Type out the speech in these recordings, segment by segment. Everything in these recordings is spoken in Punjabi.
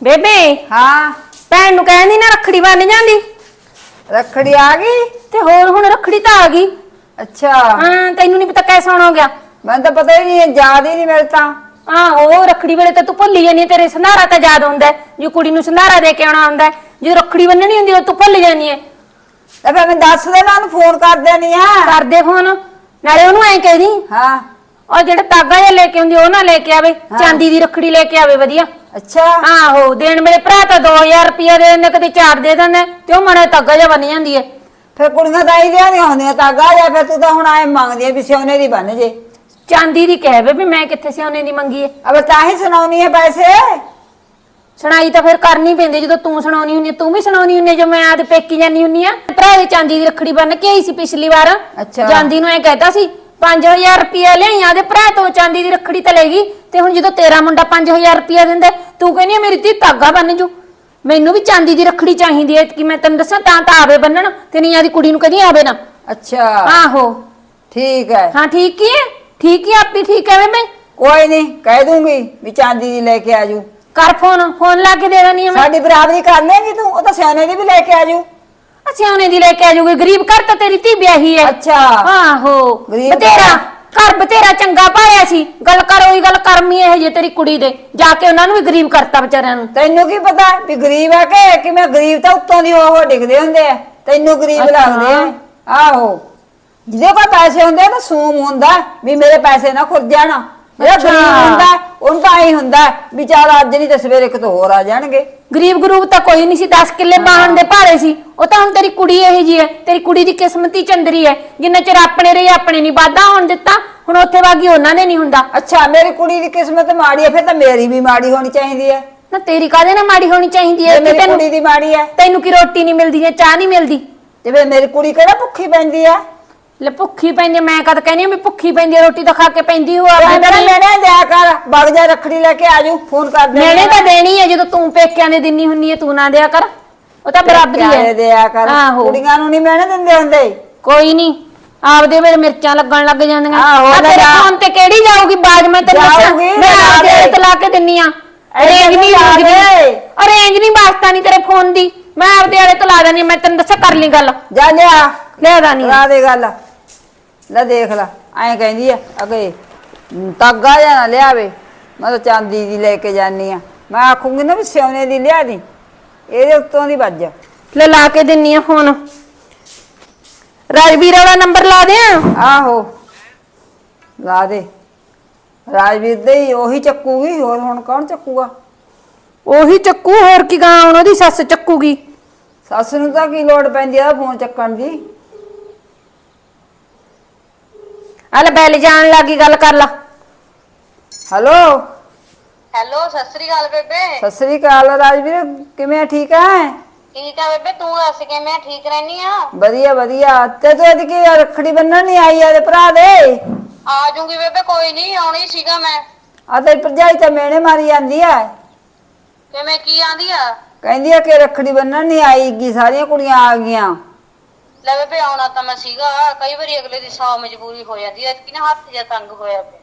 ਬੇਬੇ ਹਾਂ। ਭੈਣ ਨੂੰ ਕਹਿੰਦੀ ਨਾ ਰੱਖੜੀ ਬੰਨ ਜਾਂਦੀ। ਰੱਖੜੀ ਆ ਗਈ? ਤੇ ਹੋਰ ਹੁਣ ਰੱਖੜੀ ਤਾਂ ਆ ਗਈ। ਅੱਛਾ। ਹਾਂ ਤੈਨੂੰ ਨਹੀਂ ਪਤਾ ਕੈਸਾ ਹੋ ਗਿਆ। ਮੈਨੂੰ ਤਾਂ ਪਤਾ ਹੀ ਨਹੀਂ ਯਾਦ ਹੀ ਨਹੀਂ ਮਿਲਦਾ ਆਹੋ ਰੱਖੜੀ ਵੇਲੇ ਤਾਂ ਤੂੰ ਭੁੱਲੀ ਜਾਨੀ ਤੇਰੇ ਸੰਧਾਰਾ ਤਾਂ ਯਾਦ ਆਉਂਦਾ ਹੈ। ਜੇ ਕੁੜੀ ਨੂੰ ਸੰਧਾਰਾ ਦੇ ਕੇ ਆਉਣਾ ਆਉਂਦਾ ਹੈ। ਜੇ ਰੱਖੜੀ ਬੰਨਣੀ ਹੁੰਦੀ ਉਹ ਤੂੰ ਭੁੱਲ ਜਾਨੀ ਹੈ ਤੇ ਫਿਰ ਮੈਂ ਦੱਸ ਦੇ ਮੈਂ ਉਹਨੂੰ ਫੋਨ ਕਰ ਦੇਣੀ ਆ। ਕਰਦੇ ਫੋਨ ਨਾਲੇ ਉਹਨੂੰ ਐਂ ਕਹਿ ਦੀ। ਹਾਂ। ਉਹ ਜਿਹੜਾ ਤਾਗਾ ਜਿਹਾ ਲੈ ਕੇ ਆਉਂਦੀ ਉਹ ਨਾ ਲੈ ਕੇ ਆਵੇ ਚਾਂਦੀ ਦੀ ਰੱਖੜੀ ਲੈ ਕੇ ਆਵੇ ਵਧੀਆ। ਅੱਛਾ। ਆਹੋ ਦੇਣ ਮੇਰੇ ਭਰਾ ਤਾਂ 2000 ਰੁਪਇਆ ਦੇ ਦਿੰਦੇ ਕਦੇ 4 ਦੇ ਦਿੰਦੇ ਤੇ ਉਹ ਮਣੇ ਤਾਗਾ ਜਿਹਾ ਬਣ ਜਾਂਦੀ ਹੈ ਫਿਰ ਕੁੜੀਆਂ ਤਾਂ ਹੀ ਲਿਆਉਂਦੀਆਂ ਹੁੰਦੀਆਂ ਤਾਂ ਗਾ ਜਾ ਫਿਰ ਤੂੰ ਤਾਂ ਹੁਣ ਆਏ ਮੰਗਦੀ ਆ ਵੀ ਸੋਨੇ ਦੀ ਬਣ ਜੇ। ਚਾਂਦੀ ਦੀ ਕਹਿ ਵੇ ਵੀ ਮੈਂ ਕਿੱਥੇ ਸਿਆਉਣੇ ਦੀ ਮੰਗੀ ਹੈ ਅਬ ਤਾਂ ਹੀ ਸੁਣਾਉਣੀ ਹੈ ਪੈਸੇ। ਸੁਣਾਈ ਤਾਂ ਫਿਰ ਕਰਨੀ ਪੈਂਦੀ ਜਦੋਂ ਤੂੰ ਸੁਣਾਉਣੀ ਹੁੰਨੀ ਤੂੰ ਵੀ ਸੁਣਾਉਣੀ ਹੁੰਨੀ ਆ, ਜੋ ਮੈਂ ਆਦੇ ਪੇਕੀ ਜਾਨੀ ਹੁੰਨੀ ਆ। ਭਰਾ ਦੇ ਚਾਂਦੀ ਦੀ ਰੱਖੜੀ ਬੰਨ ਕੇ ਆਈ ਸੀ ਪਿਛਲੀ ਵਾਰ। ਅੱਛਾ। ਜਾਂਦੀ ਨੂੰ ਐ ਕਹਿਤਾ ਸੀ 5000 ਰੁਪਇਆ ਲਿਆਈ ਆਦੇ ਭਰਾ ਤੋਂ ਚਾਂਦੀ ਦੀ ਰੱਖੜੀ ਤਾਂ ਲੈ ਗਈ ਤੇ ਹੁਣ ਜਦੋਂ ਤੇਰਾ ਮੁੰਡਾ 5000 ਰੁਪਇਆ ਦਿੰਦਾ ਤੂੰ ਕਹਿੰਦੀ ਮੇਰੀ ਧੀ ਧਾਗਾ ਬੰਨ ਜੂ। ਮੈਨੂੰ ਵੀ ਚਾਂਦੀ ਦੀ ਰੱਖੜੀ ਚਾਹੀਦੀ ਐ ਕਿ ਮੈਂ ਤੈਨੂੰ ਦੱਸਾਂ ਤਾਂ ਤਾਂ ਆਵੇ ਬੰਨਣ ਤੇ ਨਹੀਂ ਆਦੀ ਕੁੜੀ ਨੂੰ ਕਦੀ ਆਵੇ ਨਾ। ਅੱਛਾ। ਆਹੋ। ਠੀਕ ਹੈ ਹਾਂ ਠੀਕ ਹੀ ਹੈ ਠੀਕ ਹੀ ਆਪੀ ਠੀਕ ਹੈ ਮੈਂ। ਕੋਈ ਨਹੀਂ ਕਹਿ ਦੂੰਗੀ ਵੀ ਚਾਂਦੀ ਦੀ ਲੈ ਕੇ ਆਜੂ। ਕਰ ਫੋਨ ਫੋਨ ਲਾ ਕੇ ਦੇ ਦੇਣੀ ਮੈਂ। ਸਾਡੀ ਬਰਾਬਰੀ ਕਰ ਲੇਗੀ ਤੂੰ ਉਹ ਤਾਂ ਸੋਨੇ ਦੀ ਵੀ ਲੈ ਕੇ ਆਜੂ। ਉਹਨੇ ਦੀ ਲੈ ਕੇ ਆ ਗਰੀਬ ਘਰ ਤਾਂ ਤੇਰੀ ਧੀ ਵਿਆਹੀ ਹੈ। ਅੱਛਾ। ਆਹੋ ਗਰੀਬ ਬਤੇਰਾ ਘਰ। ਬਤੇਰਾ ਚੰਗਾ ਪਾਇਆ ਸੀ। ਗੱਲ ਕਰ ਉਹੀ ਗੱਲ ਕਰਮੀ ਇਹ ਜੇ ਤੇਰੀ ਕੁੜੀ ਦੇ। ਜਾ ਕੇ ਉਹਨਾਂ ਨੂੰ ਵੀ ਗਰੀਬ ਕਰਤਾ ਵਿਚਾਰਿਆਂ ਨੂੰ। ਤੈਨੂੰ ਕੀ ਪਤਾ ਵੀ ਗਰੀਬ ਹੈ ਕਿ ਕਿ ਮੈਂ ਗਰੀਬ ਤਾਂ ਉੱਤੋਂ ਦੀ ਉਹ ਡਿੱਗਦੇ ਹੁੰਦੇ ਆ। ਤੈਨੂੰ ਗਰੀਬ ਅੱਛਾ। ਲੱਗਦੇ ਆ। ਆਹੋ। ਜਿਹਦੇ ਕੋਲ ਪੈਸੇ ਹੁੰਦੇ ਆ ਤਾਂ ਸੂਮ ਹੁੰਦਾ ਵੀ ਮੇਰੇ ਪੈਸੇ ਨਾ ਖੁਰ ਜਾਣ। ਜਿਹੜਾ ਅੱਛਾ। ਗਰੀਬ ਹੁੰਦਾ ਉਹਨੂੰ ਤਾਂ ਹੀ ਹੁੰਦਾ ਵੀ ਚੱਲ ਅੱਜ ਨਹੀਂ ਤਾਂ ਸਵੇਰੇ ਕਿਤੇ ਹੋਰ ਆ ਜਾਣਗੇ। ਗਰੀਬ ਗਰੂਬ ਤਾਂ ਕੋਈ ਨਹੀਂ ਸੀ 10 ਕਿੱਲੇ ਬਾਹਣ ਦੇ ਭਾਰੇ ਸੀ। ਉਹ ਤਾਂ ਹੁਣ ਤੇਰੀ ਕੁੜੀ ਇਹੀ ਜੀ ਹੈ ਤੇਰੀ ਕੁੜੀ ਦੀ ਕਿਸਮਤ ਹੀ ਚੰਦਰੀ ਹੈ। ਜਿੰਨਾ ਚਿਰ ਆਪਣੇ ਰਹੀ ਆਪਣੇ ਨਹੀਂ। ਵਾਧਾ ਹੋਣ ਦਿੱਤਾ ਹੁਣ ਉੱਥੇ ਵਾਗੀ ਉਹਨਾਂ ਨੇ ਨਹੀਂ ਹੁੰਦਾ। ਅੱਛਾ ਮੇਰੀ ਕੁੜੀ ਦੀ ਕਿਸਮਤ ਮਾੜੀ ਹੈ ਫਿਰ ਤਾਂ ਮੇਰੀ ਵੀ ਮਾੜੀ ਹੋਣੀ ਚਾਹੀਦੀ ਹੈ। ਨਾ ਤੇਰੀ ਕਾਹਦੇ ਨਾਲ ਮਾੜੀ ਹੋਣੀ ਚਾਹੀਦੀ ਹੈ? ਜੇ ਕਿ ਮੇਰੀ ਤੈਨੂੰ ਕੁੜੀ ਦੀ ਮਾੜੀ ਹੈ। ਤੈਨੂੰ ਕੀ ਰੋਟੀ ਨਹੀਂ ਮਿਲਦੀ ਜਾਂ ਚਾਹ ਨਹੀਂ ਮਿਲਦੀ? ਤੇ ਫਿਰ ਮੇਰੀ ਕੁੜੀ ਕਿਹੜਾ ਭੁੱਖੀ ਪੈਂਦੀ ਆ ਲੈ ਭੁੱਖੀ ਪੈਂਦੀ ਆ, ਮੈਂ ਕਦ ਕਹਿੰਦੀ ਆ ਵੀ ਭੁੱਖੀ ਪੈਂਦੀ ਆ, ਰੋਟੀ ਤਾਂ ਖਾ ਕੇ ਪੈਂਦੀ ਹੋਆ ਮੈਂ ਤੇਰੇ ਮੈਨੇ ਦਿਆ ਕਰ ਵਗ ਜਾ ਰੱਖੜੀ ਲੈ ਕੇ ਆਜੂ ਫੋਨ ਕਰ ਦੇ ਮੈਨੇ ਤਾਂ ਦੇਣੀ ਹੈ ਜਦੋਂ ਤੂੰ ਪੇਕਿਆਂ ਦੇ ਦਿੰਨੀ ਹੁੰਨੀ ਹੈ ਤੂੰ ਨਾ ਦਿਆ ਕਰ ਉਹ ਤਾਂ ਬਰਾਬਰੀ ਹੈ ਦਿਆ ਕਰ ਆਹੋ। ਕੁੜੀਆਂ ਨੂੰ ਨਹੀਂ ਮੈਨੇ ਦਿੰਦੇ ਹੁੰਦੇ। ਕੋਈ ਨਹੀਂ ਆਪਦੇ ਵੇਲੇ ਮਿਰਚਾਂ ਲੱਗਣ ਲੱਗ ਜਾਂਦੀਆਂ। ਆਹੋ, ਤੇਰੇ। ਫੋਨ ਤੇ ਕਿਹੜੀ ਜਾਊਗੀ ਬਾਜ ਮੈਂ ਤੈਨੂੰ ਦੱਸਾਂ। ਜਾਊਗੀ, ਮੈਂ ਲੈ ਆਪਦੇ ਦੇ। ਤੇ ਲਾ ਕੇ ਦਿੰਨੀ ਆ। ਰੇਂਜ ਨਹੀਂ ਲਾ ਰੁਕਦੀ ਦੇ। ਰੇਂਜ ਨਹੀਂ ਵਾਸਤਾ ਨਹੀਂ ਤੇਰੇ ਫੋਨ ਦੀ। ਮੈਂ ਆਪਦੇ ਵਾਲੇ ਤੇ ਲਾ ਦੇਣੀ ਆ, ਮੈਂ ਤੈਨੂੰ ਦੱਸਾਂ ਕਰ ਲਈ ਗੱਲ। ਜਾ ਲਿਆ। ਲੈ ਦਾਨੀ ਕਰਾ ਦੇ ਗੱਲ। ਲੈ ਦੇਖ ਲੈ ਐਂ ਕਹਿੰਦੀ ਆ ਅਗੇ ਤਾਗਾ ਜਾਂ ਨਾ ਲਿਆਵੇ। ਮੈਂ ਤਾਂ ਚਾਂਦੀ ਦੀ ਲੈ ਕੇ ਜਾਨੀ ਆ। ਮੈਂ ਆਖੂੰਗੀ ਨਾ ਵੀ ਸਿਉਨੇ ਦੀ ਲਿਆ ਦੀ ਇਹਦੇ ਉੱਤੋਂ ਦੀ ਵੱਜ ਲੈ ਲਾ ਕੇ ਦਿੰਨੀ ਆ ਫੋਨ। ਰਾਜਵੀਰ ਵਾਲਾ ਨੰਬਰ ਲਾ ਦਿਆਂ ਆਹੋ ਲਾ ਦੇ। ਰਾਜਵੀਰ ਦੇ ਹੀ ਉਹੀ ਚੱਕੂਗੀ ਹੋਰ ਹੁਣ ਕੌਣ ਚੱਕੂਗਾ? ਉਹੀ ਚੱਕੂ ਹੋਰ ਕੀ ਗਾਂ ਉਹਦੀ ਸੱਸ ਚੱਕੂਗੀ। ਸੱਸ ਨੂੰ ਤਾਂ ਕੀ ਲੋੜ ਪੈਂਦੀ ਆ ਫੋਨ ਚੱਕਣ ਦੀ? ਆ ਲੈ ਬੈਲ ਜਾਣ ਲੱਗੀ ਗੱਲ ਕਰ ਲਾ। ਹੈਲੋ? ਹੈਲੋ ਸਤਿ ਸ੍ਰੀ ਅਕਾਲ ਬੇਬੇ। ਸਤਿ ਸ੍ਰੀ ਅਕਾਲ ਰਾਜਵੀਰ ਕਿਵੇਂ ਆ, ਠੀਕ ਹੈ ਠੀਕ ਆ ਬੇਬੇ ਤੂੰ ਦੱਸ ਕਿਵੇਂ ਆ? ਠੀਕ ਰਹਿਨੀ ਆ? ਵਧੀਆ ਵਧੀਆ। ਤੇ ਤੂੰ ਅੱਜ ਕੀ ਰੱਖੜੀ ਬੰਨਣ ਨਹੀਂ ਆਈ ਆ ਤੇ ਭਰਾ ਦੇ? ਆ ਜਾਊਂਗੀ ਬੇਬੇ ਕੋਈ ਨਹੀਂ ਆਉਣੀ ਸੀਗਾ ਮੈਂ। ਆ ਤੇ ਭਰਜਾਈ ਤਾਂ ਮੇਣੇ ਮਾਰੀ ਜਾਂਦੀ ਆ ਕਿਵੇਂ ਕੀ ਆਂਦੀ ਆ? ਕਹਿੰਦੀ ਆ ਕਿ ਰੱਖੜੀ ਬੰਨਣ ਨਹੀਂ ਆਈਗੀ ਸਾਰੀਆਂ ਕੁੜੀਆਂ ਆ ਗਈਆਂ। ਲੈ ਬੇਬੇ ਆਉਣਾ ਤਾਂ ਮੈਂ ਸੀਗਾ ਕਈ ਵਾਰੀ ਅਗਲੇ ਦੀ ਸੌ ਮਜਬੂਰੀ ਹੋ ਜਾਂਦੀ ਐ ਕਿ ਨਾ ਹੱਥ ਜਿਹਾ ਤੰਗ ਹੋਇਆ ਪਿਆ।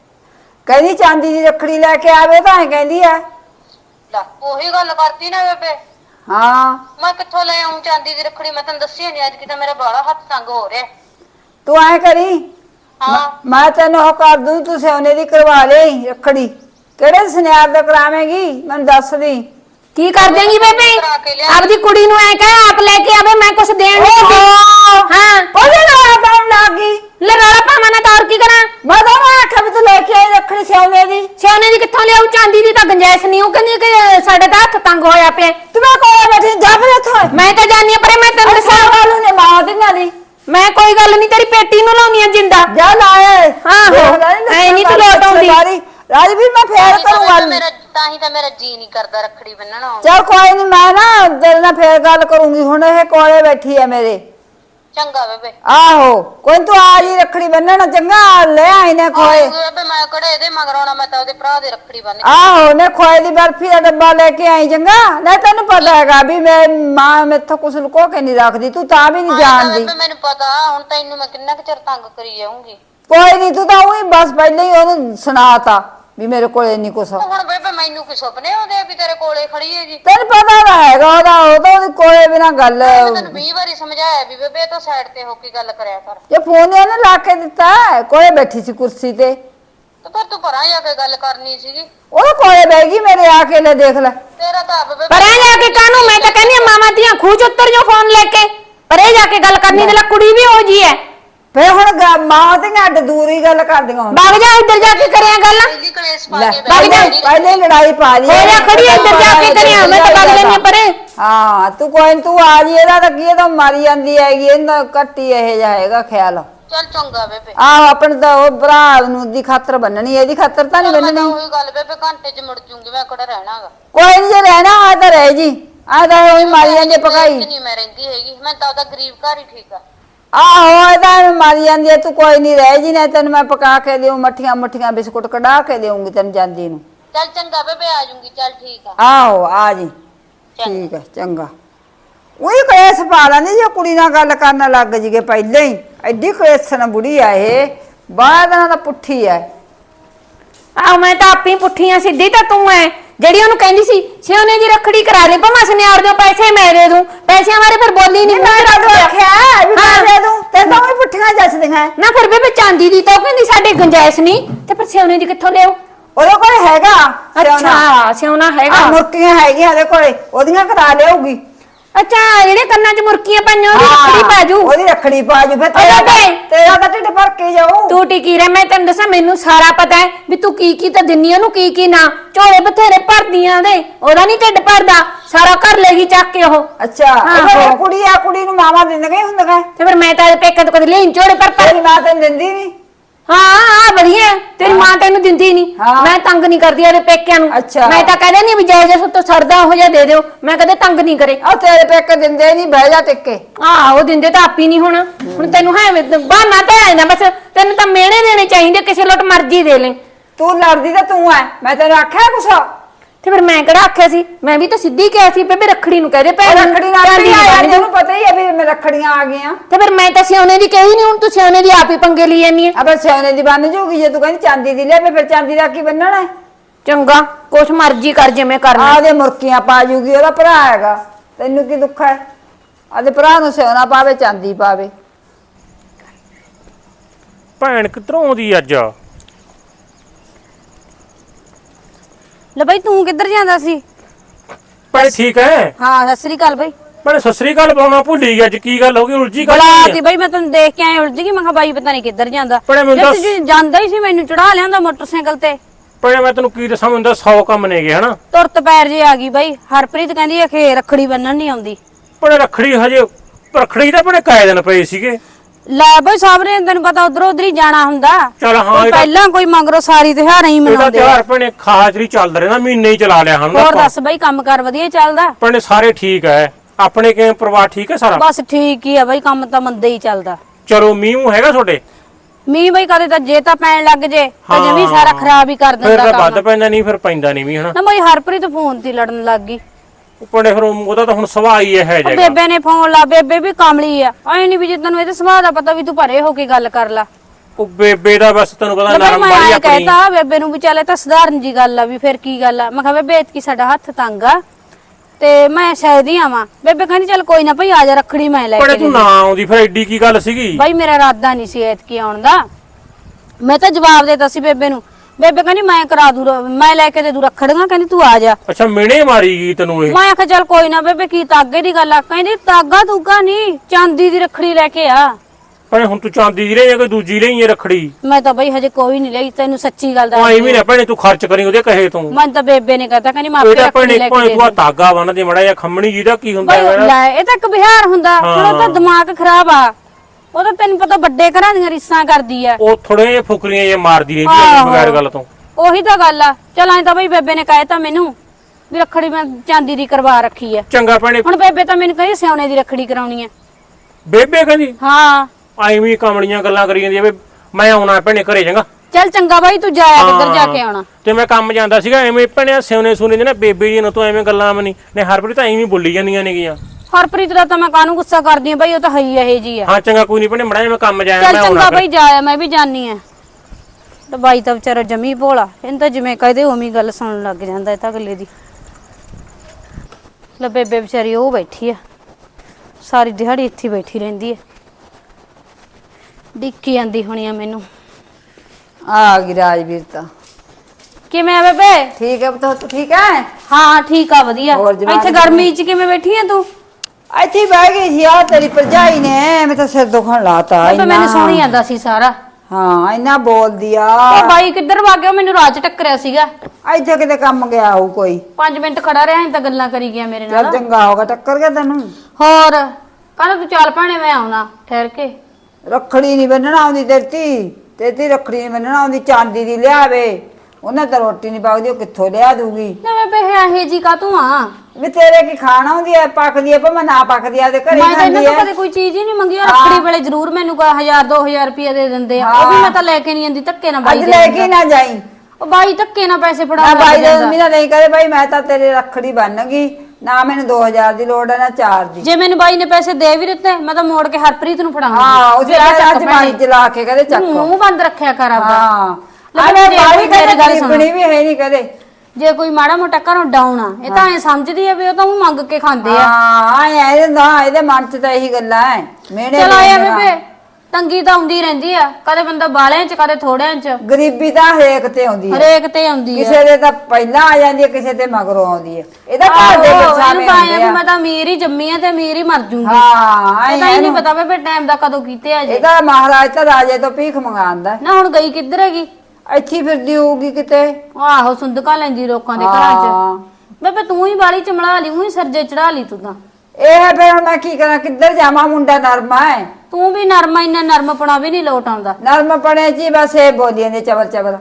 ਕਹਿੰਦੀ ਚਾਂਦੀ ਦੀ ਰੱਖੜੀ ਲੈ ਕੇ ਆਵੇ ਤਾਂ ਐਂ ਕਹਿੰਦੀ ਆ। ਲੈ ਉਹੀ ਗੱਲ ਕਰਤੀ ਨਾ ਬੇਬੇ। ਹਾਂ। ਮੈਂ ਕਿੱਥੋਂ ਲੈ ਆਉਂ ਚਾਂਦੀ ਦੀ ਰੱਖੜੀ ਮੈਂ ਤੈਨੂੰ ਦੱਸਿਆ ਨਹੀਂ ਅੱਜ ਕਿਤਾ ਮੇਰਾ ਬਾਲਾ ਹੱਥ ਤੰਗ ਹੋ ਰਿਹਾ। ਤੂੰ ਐਂ ਕਰੀ। ਹਾਂ। ਮੈਂ ਤੈਨੂੰ ਉਹ ਕਰ ਦੂੰ ਤੂੰ ਸੋਨੇ ਦੀ ਕਰਵਾ ਲਈ ਰੱਖੜੀ। ਕਿਹੜੇ ਸੁਨਿਆਰ ਦਾ ਕਰਾਵੇਂਗੀ? ਮੈਨੂੰ ਦੱਸ ਦੀ। ਕੀ ਕਰ ਦੇਂਗੀ ਬੇਬੇ? ਕਰਾ ਕੇ ਲਿਆ। ਆਪਦੀ ਕੁੜੀ ਨੂੰ ਐ ਕਹਿ ਆਪ ਲੈ ਕੇ ਆਵੇ ਮੈਂ ਕੁਛ ਦੇਣ ਨਹੀਂ ਓਹੋ! ਹਾਂ। ਉਹਦੇ ਨਾਲ ਤਾਂ ਲੱਗੀ ਲੈ ਰੌਲਾ ਪਾਵਾਂ ਨਾ ਤੌਰ ਕੀ ਕਰਾਂ? ਮੈਂ ਤਾਂ ਮੈਂ ਆਖਿਆ ਵੀ ਤੂੰ ਲੈ ਕੇ ਆਈ ਰੱਖੜੀ ਸੋਨੇ ਦੀ। ਸਿਆਣੇ ਦੀ ਕਿੱਥੋਂ ਲਿਆਉ ਚਾਂਦੀ ਦੀ ਤਾਂ ਗੰਜਾਇਸ਼ ਨਹੀਂ ਉਹ ਕਹਿੰਦੀ ਕਿ ਸਾਡੇ ਤਾਂ ਹੱਥ ਤੰਗ ਹੋਇਆ ਪਿਆ। ਤੂੰ ਮੈਂ ਕੋਲ ਬੈਠੀ ਜਾ ਫਿਰ ਇੱਥੋਂ। ਮੈਂ ਤਾਂ ਜਾਣੀ ਆ ਪਰ ਮੈਂ ਤੈਨੂੰ ਦੱਸਾਂ। ਵਾਲੂ ਨੇ ਮਾਰ ਦਿੰਦਾ ਦੀ। ਮੈਂ ਕੋਈ ਗੱਲ ਨਹੀਂ ਤੇਰੀ ਪੇਟੀ ਨੂੰ ਲਾਉਣੀ ਆ ਜਿੰਦਾ। ਜਾ ਲਾਏ ਆਹੋ, ਐਂ ਨੀ ਤੂੰ ਲੋਟ ਆਉਂਦੀ। ਰਾਜਵੀਰ ਮੈਂ ਫੇਰ ਤਾਂ ਹੀ ਤਾਂ ਕਰੂੰਗਾ। ਬੇਬੇ ਮੇਰਾ ਤਾਂ ਹੀ ਤਾਂ ਮੇਰਾ ਜੀ ਨਹੀਂ ਕਰਦਾ ਰੱਖੜੀ ਬੰਨਣ ਨੂੰ ਚਲ ਕੋਈ ਨਹੀਂ ਮੈਂ ਨਾ ਤੇਰੇ ਨਾਲ ਫੇਰ ਗੱਲ ਕਰੂੰਗੀ। ਹੁਣ ਇਹ ਕੋਲੇ ਬੈਠੀ ਆ ਮੇਰੇ। ਚੰਗਾ ਬੇਬੇ। ਆਹੋ ਕੋਈ ਨੀ ਤੂੰ ਆ ਜੀ ਰੱਖੜੀ ਬੰਨਣ ਚੰਗਾ ਲੈ ਆਈ ਨੇ ਖੋਏ। ਆਉਂਗੀ ਬੇਬੇ ਮੈਂ ਕਿਹੜੇ ਇਹਦੇ ਮਗਰੋਣਾ ਮੈਂ ਤਾਂ ਉਹਦੇ ਭਰਾ ਦੇ ਰੱਖੜੀ ਬੰਨ ਆਹੋ ਨੇ ਖੋਏ ਦੀ ਬਰਫੀ ਦਾ ਡੱਬਾ ਲੈ ਕੇ ਆਈ ਚੰਗਾ। ਨਾ ਤੈਨੂੰ ਪਤਾ ਹੈਗਾ ਵੀ ਮੈਂ ਮਾਂ ਮੈਥੋਂ ਕੁਛ ਲੁਕੋ ਕੇ ਨਹੀਂ ਰੱਖਦੀ ਤੂੰ ਤਾਂ ਵੀ ਨਹੀਂ ਜਾਣਦੀ। ਬੇਬੇ ਮੈਨੂੰ ਪਤਾ ਹੁਣ ਤੈਨੂੰ ਮੈਂ ਕਿੰਨਾ ਕੁ ਚਿਰ ਤੰਗ ਕਰੀ ਜਾਊਂਗੀ। ਕੋਈ ਨਹੀਂ ਤੂੰ ਤਾਂ ਉਹੀ ਬਸ ਪਹਿਲਾਂ ਹੀ ਉਹਨੂੰ ਸੁਣਾਤਾ। ਵੀ ਮੇਰੇ ਕੋਲੇ ਨਹੀਂ ਕੁਛ। ਹੁਣ ਬੇਬੇ ਮੈਨੂੰ ਕੀ ਸੁਪਨੇ ਆਉਂਦੇ ਆ ਵੀ ਤੇਰੇ ਕੋਲੇ ਖੜੀ ਹੈਗੀ? ਤੈਨੂੰ ਪਤਾ ਤਾਂ ਹੈਗਾ ਉਹਦਾ ਉਹ ਤਾਂ ਉਹਦੇ ਕੋਲੇ ਬਿਨਾ ਗੱਲ। ਮੈਂ ਤੈਨੂੰ 20 ਵਾਰੀ ਸਮਝਾਇਆ ਵੀ ਬੇਬੇ ਇਹ ਤਾਂ ਸਾਈਡ ਤੇ ਹੋ ਕੇ ਗੱਲ ਕਰਿਆ ਕਰ। ਜੇ ਫੋਨ ਉਹਨੇ ਲਾ ਕੇ ਦਿੱਤਾ ਕੋਲੇ ਬੈਠੀ ਸੀ ਕੁਰਸੀ ਤੇ। ਤੇ ਫਿਰ ਤੂੰ ਪਰਾਂ ਜਾ ਕੇ ਗੱਲ ਕਰਨੀ ਸੀਗੀ। ਉਹ ਕੋਲੇ ਬਹਿ ਗਈ ਮੇਰੇ ਆ ਕੇ ਲੈ ਦੇਖ ਲੈ। ਤੇਰਾ ਤਾਂ ਆਪ ਬੇਬੇ ਪਰ ਜਾ ਕੇ ਕਾਹਨੂੰ? ਮੈਂ ਤਾਂ ਕਹਿੰਦੀ ਆ ਮਾਮਾ ਦੀਆਂ ਖੂਜ ਉੱਤਰ ਜੋ ਫੋਨ ਲੈ ਕੇ। ਪਰ ਜਾ ਕੇ ਗੱਲ ਕਰਨੀ ਤੇ ਲੈ ਕੁੜੀ ਵੀ ਹੋ ਜੀ ਹੈ। ਫੇਰ ਹੁਣ ਗ- ਮਾਂ ਤੇ ਅੱਡ ਦੂਰ ਗੱਲ ਕਰਦੀਆਂ ਹੁਣ। ਵਗ ਜਾ ਇੱਧਰ ਜਾ ਕੇ ਕਰਿਆ ਗੱਲ। ਪਹਿਲੀ ਕਲੇਸ਼ ਪਾ ਲੈ ਕੇ ਪਹਿਲੇ ਲੜਾਈ ਪਾ ਲਈ। ਹੋ ਜਾ ਖੜੀ ਇੱਧਰ ਜਾ ਕੇ ਕਰਿਆ ਮੈਂ ਤਾਂ ਵਗ ਲੈਣੀ ਪਰੇ। ਹਾਂ ਤੂੰ ਕੋਈ ਨੀ, ਤੂੰ ਆ ਜੀ ਇਹਦਾ ਤਾਂ ਕੀ ਇਹ ਤਾਂ ਮਾਰੀ ਜਾਂਦੀ ਹੈਗੀ ਇਹਦਾ ਕੱਟੀ ਇਹ ਜਿਹਾ ਹੈਗਾ ਖਿਆਲ। ਚੱਲ ਚੰਗਾ ਬੇਬੇ। ਆਹ ਆਪਣੇ ਤਾਂ ਉਹ ਭਰਾ ਨੂੰ ਦੀ ਖਾਤਰ ਬੰਨਣੀ ਇਹਦੀ ਖਾਤਰ ਤਾਂ ਨਹੀਂ ਚੱਲ ਮੈਂ ਤਾਂ ਬੰਨਣੀ। ਉਹੀ ਗੱਲ ਬੇਬੇ ਘੰਟੇ ਚ ਮੁੜ ਜੂੰਗੀ ਮੈਂ ਕਿਹੜਾ ਰਹਿਣਾਗਾ ਕੋਈ ਨਹੀਂ ਜੇ ਰਹਿਣਾ ਆ ਤਾਂ ਰਹਿ ਜੀ। ਆ ਤਾਂ ਉਹੀ ਮਾਰੀ ਜਾਂਦੀ ਪਕਾਈ ਨਹੀਂ ਮੈਂ ਰਹਿੰਦੀ ਹੈਗੀ ਮੈਂ ਤਾਂ ਉਹਦਾ ਗਰੀਬ ਘਰ ਹੀ ਠੀਕ ਆ। ਆਹੋ ਇਹਦਾ ਐਵੇਂ ਮਾਰੀ ਜਾਂਦੀ ਹੈ ਤੂੰ ਕੋਈ ਨਹੀਂ ਰਹਿ ਜੀ ਨਾ ਤੈਨੂੰ ਮੈਂ ਪਕਾ ਕੇ ਦੇਉ ਮੱਠੀਆਂ ਮੱਠੀਆਂ ਬਿਸਕੁਟ ਕਢਾ ਕੇ ਦੇਉਂਗੀ ਤੈਨੂੰ ਜਾਂਦੀ ਨੂੰ। ਚੱਲ ਚੰਗਾ ਬੇਬੇ ਆ ਜੂੰਗੀ ਚੱਲ ਠੀਕ ਆ। ਆਹੋ ਆ ਜੀ। ਠੀਕ ਹੈ ਚੰਗਾ। ਉਹੀ ਕਲੇਸ਼ ਪਾ ਲੈਂਦੀ ਜੇ ਕੁੜੀ ਨਾਲ ਗੱਲ ਕਰਨ ਲੱਗ ਜੀਗੇ ਪਹਿਲਾਂ ਹੀ। ਐਡੀ ਕਲੇਸ਼ਣ ਬੁੜੀ ਆ ਇਹ ਬਾਹਰ ਦਾ ਤਾਂ ਪੁੱਠੀ ਐ ਆਹ ਮੈਂ ਤਾਂ ਆਪੀ ਪੁੱਠੀਆਂ ਸਿੱਧੀ ਤਾਂ ਤੂੰ ਐ। ਜਿਹੜੀ ਉਹਨੂੰ ਕਹਿੰਦੀ ਸੀ ਸਿਉਨੇ ਦੀ ਰੱਖੜੀ ਕਰਾ ਦੇ ਭਮਾ ਸੁਨਿਆਰ ਦੇ ਪੈਸੇ ਮੈਂ ਦੇ ਦੂੰ ਪੈਸਿਆਂ ਬਾਰੇ ਫਿਰ ਬੋਲੀ ਨਹੀਂ ਮੈਂ ਆਖਿਆ ਵੀ ਮੈਂ। ਦੇ ਦੂੰ ਤੇ ਤਾਂ ਵੀ ਪੁੱਠੀਆਂ ਜੱਸਦੀਆਂ। ਨਾ ਫਿਰ ਬੇਬੇ ਚਾਂਦੀ ਦੀ ਤਾਂ ਉਹ ਕਹਿੰਦੀ ਸਾਡੇ ਗੁੰਜਾਇਸ਼ ਨਹੀਂ ਤੇ ਫਿਰ ਸਿਉਨੇ ਦੀ ਕਿੱਥੋਂ ਲਿਓ ਉਹਦੇ ਕੋਲ ਹੈਗਾ। ਅੱਛਾ ਆਹ ਹੈਗਾ ਮੁਰਕੀਆਂ ਹੈਗੀਆਂ ਉਹਦੇ ਕੋਲੇ ਉਹਦੀਆਂ ਕਰਾ ਲਿਆਉਗੀ ਅੱਛਾ ਜਿਹੜੇ ਕੰਨਾਂ 'ਚ ਮੁਰਕੀਆਂ ਪਾਈਆਂ ਉਹਦੀ ਰੱਖੜੀ ਪਾ ਜੂ। ਉਹਦੀ ਰੱਖੜੀ ਪਾ ਜੂ ਫਿਰ ਤੇਰਾ ਤਾਂ- ਤੇਰਾ ਤਾਂ ਢਿੱਡ ਭਰ ਕੇ ਜਾਊ। ਤੂੰ ਟਿਕੀ ਰਹਿ ਮੈਂ ਤੈਨੂੰ ਦੱਸਾਂ ਮੈਨੂੰ ਸਾਰਾ ਪਤਾ ਹੈ ਵੀ ਤੂੰ ਕੀ ਕੀ ਤਾਂ ਦਿੰਨੀ ਉਹਨੂੰ ਕੀ ਕੀ ਨਾ। ਝੋਲੇ ਬਥੇਰੇ ਭਰਦੀਆਂ ਦੇ ਉਹਦਾ ਨਹੀਂ ਢਿੱਡ ਭਰਦਾ ਸਾਰਾ ਘਰ ਲੈ ਗਈ ਚੱਕ ਕੇ ਉਹ। ਅੱਛਾ ਹਾਂ। ਕੁੜੀ ਆ ਕੁੜੀ ਨੂੰ ਮਾਵਾ ਦਿੰਦੀਆਂ ਹੀ ਹੁੰਦੀਆਂ। ਤੇ ਫਿਰ ਮੈਂ ਤਾਂ ਪੇਕੇ ਤੋਂ ਕਦੇ ਲੈਣ ਝੋਲੇ ਪਰ ਪਰ ਤੇਰੀ ਮਾਂ ਤੈਨੂੰ ਦਿੰਦੀ ਨਹੀਂ ਹਾਂ ਹਾਂ ਵਧੀਆ ਹੈ। ਤੇਰੀ ਮਾਂ ਤੈਨੂੰ ਦਿੰਦੀ ਨਹੀਂ। ਹਾਂ। ਮੈਂ ਤੰਗ ਨਹੀਂ ਕਰਦੀ ਉਹਦੇ ਪੇਕਿਆਂ ਨੂੰ। ਅੱਛਾ। ਮੈਂ ਤਾਂ ਕਹਿੰਦੇ ਨਹੀਂ ਵੀ ਜਾਇ ਜੇ ਸੁੱਤੋ ਸਰਦਾ ਉਹ ਜਿਹਾ ਦੇ ਦਿਓ। ਮੈਂ ਕਦੇ ਤੰਗ ਨਹੀਂ ਕਰੇ। ਆ ਤੇਰੇ ਪੇਕੇ ਦਿੰਦੇ ਨਹੀਂ ਬਹਿ ਜਾ ਟਿੱਕੇ। ਆਹ ਉਹ ਦਿੰਦੇ ਤਾਂ ਆਪੀ ਨਹੀਂ ਹੁਣ। ਹੁਣ ਤੈਨੂੰ ਹੈ ਵੀ ਬਹਾਨਾ ਤੇ ਆਇਆ ਨਾ ਬਸ ਤੈਨੂੰ ਤਾਂ ਮਿਹਣੇ ਦੇਣੇ ਚਾਹੀਦੇ ਕਿਸੇ ਲੋਟ ਮਰਜ਼ੀ ਦੇ ਲੈ। ਤੂੰ ਲੜਦੀ ਤਾਂ ਤੂੰ ਐ। ਮੈਂ ਤੈਨੂੰ ਆਖਿਆ ਕੁਛ? ਤੇ ਫਿਰ ਮੈਂ ਕਿਹੜਾ ਆਖਿਆ ਸੀ? ਮੈਂ ਵੀ ਤਾਂ ਸਿੱਧੀ ਕਿਹਾ ਸੀ ਬੇਬੇ ਰੱਖੜੀ ਨੂੰ ਕਹਦੇ ਨੂੰ, ਰੱਖੜੀ ਨਾਲ ਚਾਂਦੀ ਵੀ ਦੀ ਆਇਆ ਤੈਨੂੰ ਪਤਾ ਹੀ ਹੈ ਵੀ ਮੈਂ ਰੱਖੜੀਆਂ ਆ ਗਈਆਂ। ਤੇ ਫਿਰ ਮੈਂ ਤਾਂ ਸਿਉਨੇ ਦੀ ਕਹੀ ਨਹੀਂ ਹੁਣ ਤੂੰ ਸਿਉਨੇ ਦੀ ਆਪ ਹੀ ਪੰਗੇ ਲਈ ਜਾਨੀ ਹੈ ਅਬੇ ਸੋਨੇ ਦੀ ਬੰਨ ਜੂਗੀ ਜੇ ਤੂੰ ਕਹਿੰਦੀ ਚਾਂਦੀ ਦੀ ਲੈ ਫਿਰ ਚਾਂਦੀ ਦਾ ਕੀ ਬੰਨਣਾ ਹੈ? ਚੰਗਾ ਕੁਛ ਮਰਜ਼ੀ ਕਰ ਜਿਵੇਂ ਕਰਨਾ ਆਦੇ ਮੁਰਕੀਆਂ ਪਾ ਜੂਗੀ ਉਹਦਾ ਭਰਾ ਹੈਗਾ। ਤੈਨੂੰ ਕੀ ਦੁੱਖ ਹੈ? ਆਦੇ ਭਰਾ ਨੂੰ ਸੋਨਾ ਪਾਵੇ ਚਾਂਦੀ ਪਾਵੇ। ਭੈਣ ਕਿੱਧਰੋਂ ਆਉਂਦੀ ਅੱਜ? ਲੈ ਬਈ ਤੂੰ ਕਿੱਧਰ ਜਾਂਦਾ ਸੀ? ਭੈਣ ਠੀਕ ਹੈ ਹਾਂ ਸਤਿ ਸ੍ਰੀ ਅਕਾਲ ਬਈ। ਭੈਣ ਸਤਿ ਸ੍ਰੀ ਅਕਾਲ ਬੁਲਾਉਣਾ ਭੁੱਲ ਅੱਜ ਕੀ ਗੱਲ ਹੋ ਗਈ ਉਲਝੀ ਗੱਲ ਬੁਲਾਤੀ ਬਈ ਮੈਂ ਤੈਨੂੰ ਦੇਖ ਕੇ ਆਇਆ ਉਲਝ ਗਈ ਮੈਂ ਕਿਹਾ ਬਾਈ ਪਤਾ ਨਹੀਂ ਕਿੱਧਰ ਜਾਂਦਾ। ਭੈਣੇ ਮੈਨੂੰ ਜੇ। ਤੂੰ ਜਾਂਦਾ ਹੀ ਸੀ ਮੈਨੂੰ ਚੜਾ ਲਿਆਂਦਾ ਮੋਟਰਸਾਈਕਲ ਤੇ। ਭੈਣੇ ਮੈਂ ਤੈਨੂੰ ਕੀ ਦੱਸਾਂ ਮੈਨੂੰ ਤਾਂ 100 ਕੰਮ ਨੇਗੇ ਹਨਾ। ਤੁਰਤ ਪੈਰ ਜੇ ਆ ਗਈ ਬਈ। ਹਰਪ੍ਰੀਤ ਕਹਿੰਦੀ ਕਿ ਰੱਖੜੀ ਬੰਨਣ ਨਹੀਂ ਆਉਂਦੀ। ਭੈਣੇ ਰੱਖੜੀ ਹਜੇ ਰੱਖੜੀ ਤਾਂ ਭੈਣੇ ਕਾਇ ਦਿਨ ਪਏ ਸੀਗੇ। ਲੈ ਬਈ ਸਾਹਮਣੇ ਤੈਨੂੰ ਪਤਾ ਉਧਰ ਉਧਰ ਹੀ ਜਾਣਾ ਹੁੰਦਾ। ਚੱਲ ਹਾਂ ਕੋਈ ਇਹਦਾ ਪਹਿਲਾਂ ਕੋਈ ਮੰਗਰੋ ਸਾਰੀ ਤਿਉਹਾਰ ਹੀ ਇਹਦਾ ਮਨਾਉਂਦੇ। ਆ। ਤਿਉਹਾਰ ਭੈਣੇ ਖਾਜਰੀ ਚੱਲਦਾ ਰਹਿੰਦਾ ਮਹੀਨੇ ਹੀ ਚਲਾ ਲਿਆ ਹਨ ਹੋਰ ਦੱਸ ਬਈ ਕੰਮ ਕਰ ਵਧੀਆ ਚੱਲਦਾ? ਭੈਣੇ ਸਾਰੇ ਠੀਕ ਹੈ। ਆਪਣੇ ਕਿਵੇਂ ਪਰਿਵਾਰ ਠੀਕ ਹੈ ਸਾਰਾ? ਬਸ ਠੀਕ ਹੀ ਆ ਬਈ ਕੰਮ ਤਾਂ ਮੰਦੇ ਹੀ ਚੱਲਦਾ। ਚਲੋ ਮੀਂਹ ਮੂੰਹ ਹੈਗਾ ਤੁਹਾਡੇ? ਮੀਂਹ ਬਈ ਕਦੇ ਤਾਂ ਜੇ ਤਾਂ ਪੈਣ ਲੱਗ ਜੇ ਤਾਂ ਜਮੀ। ਸਾਰਾ ਖਰਾਬ ਹੀ ਕਰ ਫਿਰ ਦਿੰਦਾ ਤਾਂ ਵੱਧ ਕੰਮ ਪੈਂਦਾ ਨਹੀਂ ਫਿਰ ਪੈਂਦਾ ਨਹੀਂ ਵੀ ਹਨਾ? ਨਾ ਬਈ ਹਰਪ੍ਰੀਤ ਫੋਨ ਤੇ ਹੀ ਲੜਨ ਲੱਗ ਗਈ। ਭੈਣੇ ਫਿਰ ਉਹ- ਉਹਦਾ ਤਾਂ ਹੁਣ ਸੁਭਾਅ ਹੀ ਇਹ ਉਹ ਜਗਾ ਬੇਬੇ ਨੇ ਫੋਨ ਲਾ ਬੇਬੇ ਵੀ ਕਾਮਲੀ ਆ। ਐ ਨਹੀਂ ਵੀ ਜੇ ਤੈਨੂੰ ਇਹਦੇ ਸੁਭਾਅ ਦਾ ਪਤਾ ਵੀ ਤੂੰ ਭਰੇ ਹੋ ਕੇ ਗੱਲ ਕਰ ਲਾ। ਉਹ ਬੇਬੇ ਦਾ ਬਸ ਤੈਨੂੰ ਪਤਾ ਬਈ ਨਰਮ ਮੈਂ ਵਾਲੀ ਆਇਆ ਆਪਣੀ। ਕਹਿਤਾ ਬੇਬੇ ਨੂੰ ਵੀ ਚੱਲ ਇਹ ਤਾਂ ਸਧਾਰਨ ਜੀ ਗੱਲ ਆ ਵੀ ਫਿਰ ਕੀ ਗੱਲ ਆ। ਮੈਂ ਕਿਹਾ ਬੇਬੇ ਕੀ ਸਾਡਾ ਹੱਥ ਤੰਗ ਆ। ਤੇ ਮੈਂ ਸ਼ਾਇਦ ਹੀ ਆਵਾਂ। ਬੇਬੇ ਕਹਿੰਦੀ ਚੱਲ ਕੋਈ ਨਾ ਭਈ ਆ ਜਾ ਰੱਖੜੀ ਮੈਂ ਲੈ ਕੇ ਤੂੰ ਨਾ ਆਉਂਦੀ ਫਿਰ ਐਡੀ ਕੀ ਗੱਲ ਸੀਗੀ? ਬਾਈ ਮੇਰਾ ਇਰਾਦਾ ਨਹੀਂ ਸੀ ਐਤਕੀ ਆਉਣ ਦਾ। ਮੈਂ ਤਾਂ ਜਵਾਬ ਦੇਤਾ ਸੀ ਬੇਬੇ ਨੂੰ। ਬੇਬੇ ਕਹਿੰਦੀ ਮੈਂ ਕਰਾ ਦੂ ਮੈਂ ਲੈ ਕੇ ਦੇ ਦੂ ਰੱਖੜੀਆਂ ਕਹਿੰਦੀ ਤੂੰ ਆ ਜਾ। ਅੱਛਾ ਮਿਹਣੇ ਮਾਰੀ ਗਈ ਤੈਨੂੰ ਇਹ। ਮੈਂ ਆਖਿਆ ਚੱਲ ਕੋਈ ਨਾ ਬੇਬੇ ਕੀ ਤਾਗੇ ਦੀ ਗੱਲ ਆ? ਕਹਿੰਦੀ ਤਾਗਾ ਤੂਗਾ ਨਹੀਂ ਚਾਂਦੀ ਦੀ ਰੱਖੜੀ ਲੈ ਕੇ ਆ। ਭੈਣੇ ਹੁਣ ਤੂੰ ਚਾਂਦੀ ਦੀ ਰਹੀ ਜਾਂ ਕੋਈ ਦੂਜੀ ਰਹੀ ਹੈ ਰੱਖੜੀ? ਮੈਂ ਤਾਂ ਬਈ ਹਜੇ ਕੋਈ ਨਹੀਂ ਲਈ ਤੈਨੂੰ ਸੱਚੀ ਗੱਲ ਦੱਸ ਐਵੇਂ ਨਾ ਭੈਣੇ ਤੂੰ ਖਰਚ ਕਰੀ ਉਹਦੇ ਕਹੇ ਤੋਂ। ਮਨ ਤਾਂ ਬੇਬੇ ਨੇ ਕਹਤਾ ਕਹਿੰਦੀ ਮੈਂ ਇਹਦਾ ਰੱਖੜੀ ਭੈਣੇ ਲੈ ਕੇ ਭਾਵੇਂ ਦੇ ਤੂੰ ਆ ਧਾਗਾ ਬੰਨ ਦੇ ਮੜਾ ਜਾਂ ਖੰਮਣੀ ਜਿਹਦਾ ਕੀ ਹੁੰਦਾ ਬਈ ਹੈ ਲੈ ਇਹ ਤਾਂ ਇੱਕ ਬਿਹਾਰ ਹੁੰਦਾ ਉਹਦਾ ਹਾਂ। ਦਿਮਾਗ ਖਰਾਬ ਆ। ਉਹ ਤਾਂ ਤੈਨੂੰ ਪਤਾ ਵੱਡੇ ਘਰਾਂ ਦੀਆਂ ਰਿਸਾਂ ਕਰਦੀ ਆ ਉਹ ਥੋੜੇ ਜਿਹੇ ਫੁਕਰੀਆਂ ਜੇ ਮਾਰਦੀ ਰਹਿੰਦੀ ਹੈ ਆਹੋ। ਬਗੈਰ ਗੱਲ ਤੋਂ। ਉਹੀ ਤਾਂ ਗੱਲ ਆ। ਚਲ ਐਂ ਤਾਂ ਬਈ ਬੇਬੇ ਨੇ ਕਹਿਤਾ ਮੈਨੂੰ ਵੀ ਰੱਖੜੀ ਮੈਂ ਚਾਂਦੀ ਦੀ ਕਰਵਾ ਰੱਖੀ ਆ ਚੰਗਾ ਭੈਣੇ। ਹੁਣ ਬੇਬੇ ਤਾਂ ਮੈਨੂੰ ਕਹੀ ਸਿਉਣੇ ਦੀ ਰੱਖੜੀ ਕਰਾਉਣੀ ਆ ਬੇਬੇ ਕਹਿੰਦੀ? ਹਾਂ। ਐਵੇਂ ਹੀ ਕਮਲੀਆਂ ਗੱਲਾਂ ਕਰੀ ਜਾਂਦੀ ਆ ਵੀ ਮੈਂ ਆਉਣਾ ਭੈਣੇ ਘਰੇ ਜਾਂਗਾ ਚੱਲ ਚੰਗਾ ਬਾਈ ਤੂੰ ਜਾਇਆ ਕਿੱਧਰ ਜਾ ਕੇ ਆਉਣਾ। ਤੇ ਮੈਂ ਕੰਮ ਜਾਂਦਾ ਸੀਗਾ ਐਵੇਂ ਭੈਣੇ ਸਿਉਨੇ ਸੁਨੇ ਦੇ ਨਾ ਬੇਬੇ ਜੀ ਨੂੰ ਤੂੰ ਐਵੇਂ ਗੱਲਾਂ ਮਨੀ ਨੇ ਹਰਪ੍ਰੀਤ ਤਾਂ ਐਵੇਂ ਹੀ ਬੋਲੀ ਜਾਂਦੀਆਂ ਨੇਗੀਆਂ। ਹਰਪ੍ਰੀਤ ਦਾ ਤਾਂ ਮੈਂ ਕਾਹਨੂੰ ਗੁੱਸਾ ਕਰਦੀ ਆ ਬਾਈ ਉਹ ਤਾਂ ਹੈ ਹੀ ਇਹ ਜੀ ਆ। ਹਾਂ ਚੰਗਾ ਕੋਈ ਨਹੀਂ ਭੈਣੇ ਮੜਾ ਮੈਂ ਕੰਮ ਜਾਇਆ ਚੱਲ ਮੈਂ ਆਉਣਾ ਚੰਗਾ। ਬਾਈ ਜਾਇਆ ਮੈਂ ਵੀ ਜਾਨੀ ਆ ਤੇ ਬਾਈ ਤਾਂ ਵਿਚਾਰਾ ਜਮੀ ਭੋਲਾ ਇਹਨੂੰ ਤਾਂ ਜਿਵੇਂ ਕਹਦੇ ਉਵੇਂ ਹੀ ਗੱਲ ਸੁਣਨ ਲੱਗ ਜਾਂਦਾ ਇਹ ਤਾਂ ਅਗਲੇ ਦੀ। ਲੈ ਬੇਬੇ ਵਿਚਾਰੀ ਉਹ ਬੈਠੀ ਆ। ਸਾਰੀ ਦਿਹਾੜੀ ਇੱਥੇ ਹੀ ਬੈਠੀ ਰਹਿੰਦੀ ਹੈ ਡਿੱਕੀ ਆਂਦੀ ਹੋਣੀ ਆ ਮੈਨੂੰ। ਆ ਗਈ ਰਾਜਵੀਰ ਤਾਂ। ਕਿਵੇਂ ਆ ਬੇਬੇ? ਠੀਕ ਹੈ ਪੁੱਤ ਤੂੰ ਠੀਕ ਹੈ ਹਾਂ ਠੀਕ ਆ ਵਧੀਆ। ਹੋਰ ਇੱਥੇ ਗਰਮੀ 'ਚ ਕਿਵੇਂ ਬੈਠੀ ਆ ਤੂੰ? ਇੱਥੇ ਹੀ ਬਹਿ ਗਈ ਸੀ ਆ ਤੇਰੀ ਭਰਜਾਈ ਨੇ ਮੈਂ ਤਾਂ ਸਿਰ ਦੁਖਣ ਲਾਤਾ ਮੈਨੂੰ ਇੰਨਾ। ਸੁਣੀ ਜਾਂਦਾ ਸੀ ਸਾਰਾ। ਹਾਂ ਇੰਨਾ ਬੋਲਦੀ ਆ। ਉਹ ਬਾਈ ਕਿੱਧਰ ਵਗ ਗਿਆ ਮੈਨੂੰ ਰਾਹ 'ਚ ਟੱਕਰਿਆ ਸੀਗਾ। ਇੱਥੇ ਕਿਤੇ ਕੰਮ ਗਿਆ ਹੋਊ ਕੋਈ। 5 ਮਿੰਟ ਖੜਾ ਰਿਹਾ ਐਂ ਤਾਂ ਗੱਲਾਂ ਕਰੀ ਗਿਆ ਮੇਰੇ ਚੱਲ ਨਾਲ। ਚੰਗਾ ਹੋਗਾ ਟੱਕਰ ਗਿਆ ਤੈਨੂੰ। ਹੋਰ ਕਹਿੰਦਾ ਤੂੰ ਚੱਲ ਭੈਣੇ ਮੈਂ ਆਉਣਾ ਠਹਿਰ ਕੇ। ਰੱਖੜੀ ਨਹੀਂ ਬੰਨਣਾ ਆਉਂਦੀ ਤੇਰੀ ਤੇਰੀ ਰੱਖੜੀ ਨਹੀਂ ਬੰਨਣਾ ਆਉਂਦੀ ਚਾਂਦੀ ਦੀ ਲਿਆਵੇ। ਉਹਨਾਂ ਤਾਂ ਰੋਟੀ ਨਹੀਂ ਪੱਕਦੀ ਉਹ ਕਿੱਥੋਂ ਲਿਆ ਦੂਗੀ ਨਾ ਬੇਬੇ ਇਹ ਜੀ ਕਾ ਤੂੰ ਆ? ਵੀ ਤੇਰੇ ਕੀ ਖਾਣਾ ਹੁੰਦੀ ਐ ਪੱਕਦੀ ਐ ਭਾਵੇਂ ਨਾ ਪੱਕਦੀ ਆ ਤੇ ਘਰੇ ਮੈਂ ਤਾਂ ਇਹਨਾਂ ਖਾਂਦੀ ਤੋਂ ਐ ਕਦੇ ਕੋਈ ਚੀਜ਼ ਹੀ ਨਹੀਂ ਮੰਗੀ ਉਹ ਰੱਖੜੀ ਵੇਲੇ ਜ਼ਰੂਰ ਮੈਨੂੰ ਕਹਾ 1000 2000 ਰੁਪਏ ਦੇ ਦਿੰਦੇ ਆ। ਉਹ ਵੀ ਮੈਂ ਤਾਂ ਲੈ ਕੇ ਨਹੀਂ ਆਂਦੀ ਧੱਕੇ ਨਾਲ ਬਾਈ ਅੱਜ ਦੇ ਲੈ। ਕੇ ਨਾ ਜਾਈ। ਉਹ ਬਾਈ ਧੱਕੇ ਨਾਲ ਪੈਸੇ ਫੜਾ ਨਾ ਬਾਈ ਦੇ ਜਾਂਦਾ। ਨਹੀਂ ਕਰੇ ਬਾਈ ਮੈਂ ਤਾਂ ਤੇਰੇ ਰੱਖੜੀ ਬੰਨ ਗਈ ਨਾ ਮੈਨੂੰ 2000 ਦੀ ਲੋੜ ਐ ਨਾ 4 ਦੀ। ਜੇ ਮੈਨੂੰ ਬਾਈ ਨੇ ਪੈਸੇ ਦੇ ਵੀ ਦਿੱਤੇ ਮੈਂ ਤਾਂ ਮੋੜ ਕੇ ਹਰਪ੍ਰੀਤ ਨੂੰ ਫੜਾਉਂਗੀ ਹਾਂ ਚੱਕ ਅੱਜ ਭੈਣੇ। ਚਲਾ ਕੇ ਕਹਦੇ ਚੱਕ। ਮੂੰਹ ਬੰਦ ਰੱਖਿਆ ਕਰ ਆਪਦਾ। ਹਾਂ। ਲੈ ਅਰੇ ਬਾਈ ਮੇਰੀ ਗੱਲ ਸੁਣ। ਵੀ ਹੈ ਨਹੀਂ ਕਦੇ। ਜੇ ਕੋਈ ਮਾੜਾ ਮੋਟਾ ਘਰੋਂ ਡਾਉਣ ਆ ਇਹ ਤਾਂ ਐ ਸਮਝਦੀ ਆ ਵੀ ਉਹ ਤਾਂ ਉਹ ਮੰਗ ਕੇ ਖਾਂਦੇ ਆ। ਹਾਂ ਆਏ ਇਹਦੇ ਨਾ ਇਹਦੇ ਮਨ 'ਚ ਤਾਂ ਇਹੀ ਗੱਲਾਂ ਐ। ਮੇਨੇ ਚਲ ਆਇਆ ਬੇਬੇ ਤੰਗੀ ਤਾਂ ਆਉਂਦੀ ਰਹਿੰਦੀ ਆ ਕਦੇ ਬੰਦਾ ਬਾਲਿਆਂ ਚ ਕਦੇ ਥੋੜਿਆਂ ਚ। ਗਰੀਬੀ ਤਾਂ ਹਰੇਕ ਤੇ ਆਉਂਦੀ ਹੈ ਹਰੇਕ ਤੇ ਆਉਂਦੀ ਆ। ਕਿਸੇ ਦੇ ਤਾਂ ਪਹਿਲਾਂ ਆ ਜਾਂਦੀ ਹੈ ਕਿਸੇ ਤੇ ਮਗਰੋਂ ਆਉਂਦੀ ਹੈ ਇਹਦਾ ਘਰ ਦੇ ਆਹੋ, ਦਰਸਾਵੇਂ ਇਹਨੂੰ ਤਾਂ ਹੁੰਦੇ ਵੀ ਆ। ਮੈਂ ਤਾਂ ਅਮੀਰ ਹੀ ਜੰਮੀ ਆ ਤੇ ਅਮੀਰ ਹੀ ਮਰ ਜੂੰਗੀ। ਹਾਂ ਇਹ ਤਾਂ ਹੀ ਨਹੀਂ ਇਹਨੂੰ- ਪਤਾ ਬੇਬੇ ਟਾਈਮ ਦਾ ਕਦੋਂ ਕੀਤੇ ਆ ਜੇ। ਇਹਦਾ ਮਹਾਰਾਜ ਤਾਂ ਰਾਜੇ ਤੋਂ ਭੀਖ ਮੰਗਾਉਂਦਾ। ਨਾ ਹੁਣ ਗਈ ਕਿੱਧਰ ਹੈਗੀ? ਇੱਥੇ ਹੀ ਫਿਰਦੀ ਹੋਊਗੀ ਕਿਤੇ? ਆਹੋ ਸੁੰਦਕਾ ਲੈਂਦੀ ਲੋਕਾਂ ਦੇ ਘਰਾਂ ਹਾਂ। 'ਚ ਬੇਬੇ ਤੂੰ ਹੀ ਬਾਲੀ ਚਮੜਾ ਲਈ ਉਹੀ ਸਰਜੇ ਚੜਾ ਲਈ ਤੂੰ ਤਾਂ। ਇਹ ਹੈ ਫਿਰ ਹੁਣ ਮੈਂ ਕੀ ਕਰਾਂ ਕਿੱਧਰ ਜਾਵਾਂ ਮੁੰਡਾ ਨਰਮਾ ਹੈ? ਤੂੰ ਵੀ ਨਰਮਾ ਇੰਨਾ ਨਰਮਪਣਾ ਵੀ ਨਹੀਂ ਲੋਟ ਆਉਂਦਾ। ਨਰਮ ਪਣੇ ਜੀ ਬਸ ਇਹ ਬੋਲੀਆਂ ਦੇ ਚਬਰ ਚਬਰ